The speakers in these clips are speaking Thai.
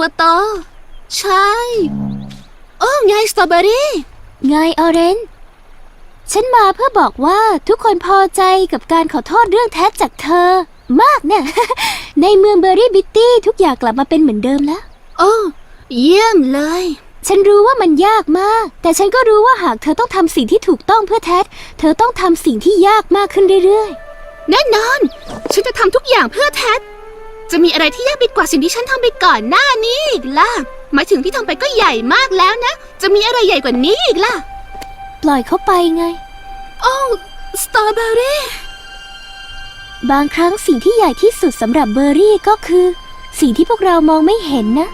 ตัวโต ใช่ โอ้ไงสตรอเบอรี่ไงออเรนฉันมาเพื่อบอกว่าทุกคนพอใจกับการขอโทษเรื่องแท้จากเธอ มากเนี่ย ในเมืองเบอร์รี่บิตตี้ทุกอย่างกลับมาเป็นเหมือนเดิมแล้ว โอ้เยี่ยมเลย ฉันรู้ว่ามันยากมาก แต่ฉันก็รู้ว่าหากเธอต้องทำสิ่งที่ถูกต้องเพื่อแท็ดเธอต้องทำสิ่งที่ยากมากขึ้นเรื่อยแน่นอน ฉันจะทำทุกอย่างเพื่อแท็ด จะมีอะไรที่ยากไปกว่าสิ่งที่ฉันทำไปก่อนหน้านี้อีกล่ะ หมายถึงที่ทำไปก็ใหญ่มากแล้วนะ จะมีอะไรใหญ่กว่านี้อีกล่ะๆปล่อยเขาไปไง โอ้สตรอเบอรี่ บางครั้งสิ่งที่ใหญ่ที่สุดสำหรับเบอร์รี่ก็คือ สิ่งที่พวกเรามองไม่เห็นนะ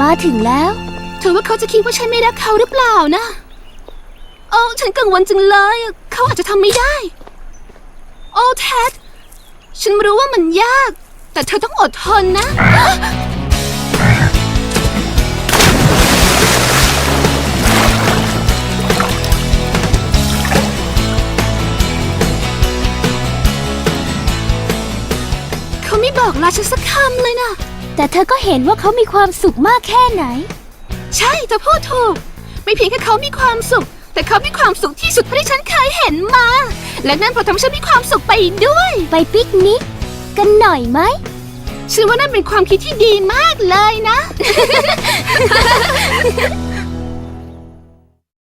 มาถึงแล้ว เธอว่าเขาจะคิดว่าฉันไม่รักเขาหรือเปล่านะ โอ้ฉันกังวลจังเลย เขาอาจจะทำไม่ได้ โอ้แท็ดฉันรู้ว่ามันยาก แต่เธอต้องอดทนนะ เขาไม่บอกลาฉันสักคำเลยนะ แต่เธอก็เห็นว่าเขามีความสุขมากแค่ไหน ใช่เธอพูดถูก ไม่เพียงแค่เขามีความสุข แต่เขามีความสุขที่สุดเท่าที่ฉันเคยเห็นมา และนั่นเพราะทำให้ฉันมีความสุขไปด้วย ไปปิกนิกกันหน่อยไหม ฉันว่านั่นเป็นความคิดที่ดีมากเลยนะ